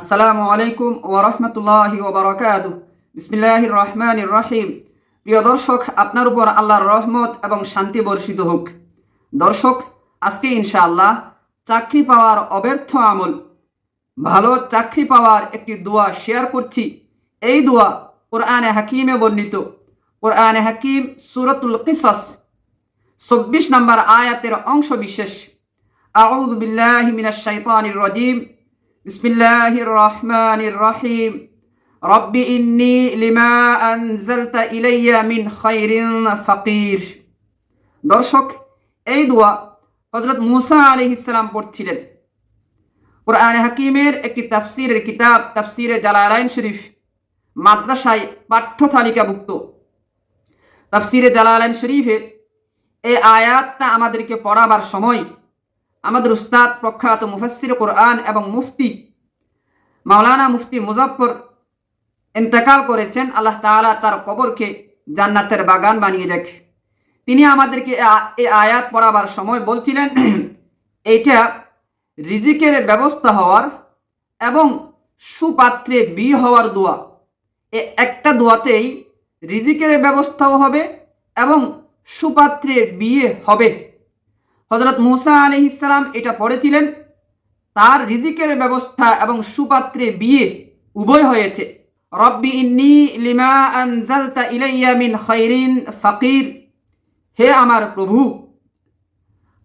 আসসালামু আলাইকুম ও ওরহমতুল্লাহি ওবরাকাত বিসমিল্লাহ রহমান রহিম। প্রিয় দর্শক, আপনার উপর আল্লাহর রহমত এবং শান্তি বর্ষিত হোক। দর্শক, আজকে ইনশাআল্লাহ চাকরি পাওয়ার অব্যর্থ আমল। ভালো চাকরি পাওয়ার একটি দোয়া শেয়ার করছি। এই দোয়া কোরআনে হাকিমে বর্ণিত। কোরআনে হাকিম সুরতুল কিসাস, চব্বিশ নম্বর আয়াতের অংশ বিশেষ। আউযু বিল্লাহি মিনাশ বিসমিল্লাহির রহমানির রহিম রব্বি ইন্নি লিমা আনজালতা ইলাইয়া মিন খাইরিন ফাকির। দর্শক, এই দোয়া হজরত মুসা আলাইহিস সালাম পড়ছিলেন। কোরআন হাকিমের একটি তাফসিরের কিতাব, তাফসিরে জালালাইন শরীফ, মাদ্রাসায় পাঠ্য তালিকাভুক্ত তাফসিরে জালালাইন শরীফে এই আয়াতটা আমাদেরকে পড়াবার সময় আমাদের উস্তাদ প্রখ্যাত মুফাসির কোরআন এবং মুফতি মাওলানা মুফতি মুজাফর ইন্তেকাল করেছেন, আল্লাহ তাআলা তার কবরকে জান্নাতের বাগান বানিয়ে দেখ। তিনি আমাদেরকে এ আয়াত পড়াবার সময় বলছিলেন, এইটা রিজিকের ব্যবস্থা হওয়ার এবং সুপাত্রে বিয়ে হওয়ার দোয়া। এ একটা দোয়াতেই রিজিকের ব্যবস্থাও হবে এবং সুপাত্রে বিয়ে হবে। হজরত মুসা আলি ইসলাম এটা পড়েছিলেন। তার রিজিকের ব্যবস্থা এবং সুপাত্রে বিয়ে উভয় হয়েছে। রব্বি ইন্নি লিমা আনজালতা ইলাইয়া মিন খৈরিন ফকির। হে আমার প্রভু,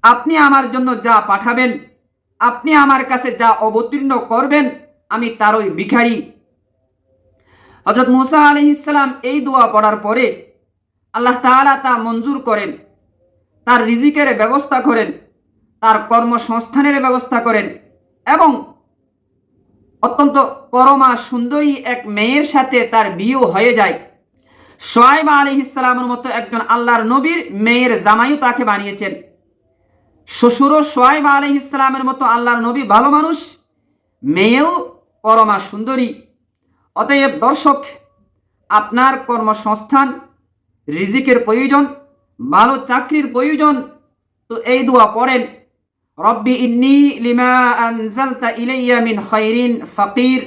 আপনি আমার জন্য যা পাঠাবেন, আপনি আমার কাছে যা অবতীর্ণ করবেন, আমি তারই ভিখারি। হজরত মুসা আলি ইসলাম এই দোয়া পড়ার পরে আল্লাহ তাআলা তা মঞ্জুর করেন। তার রিজিকের ব্যবস্থা করেন, তার কর্মসংস্থানের ব্যবস্থা করেন এবং অত্যন্ত পরমা সুন্দরী এক মেয়ের সাথে তার বিয়ে হয়ে যায়। সোয়াইব আলী ইসলামের মতো একজন আল্লাহর নবীর মেয়ের জামাইও তাকে বানিয়েছেন। শ্বশুরও সোয়াইব আলী ইসলামের মতো আল্লাহর নবী ভালো মানুষ, মেয়েও পরমা সুন্দরী। অতএব দর্শক, আপনার কর্মসংস্থান, রিজিকের প্রয়োজন ভালো চাকরির প্রয়োজন, তো এই দোয়া পড়েন। রব্বি ইন্নি লিমা আনজালতা ইলাইয়া মিন খাইরিন ফাকির।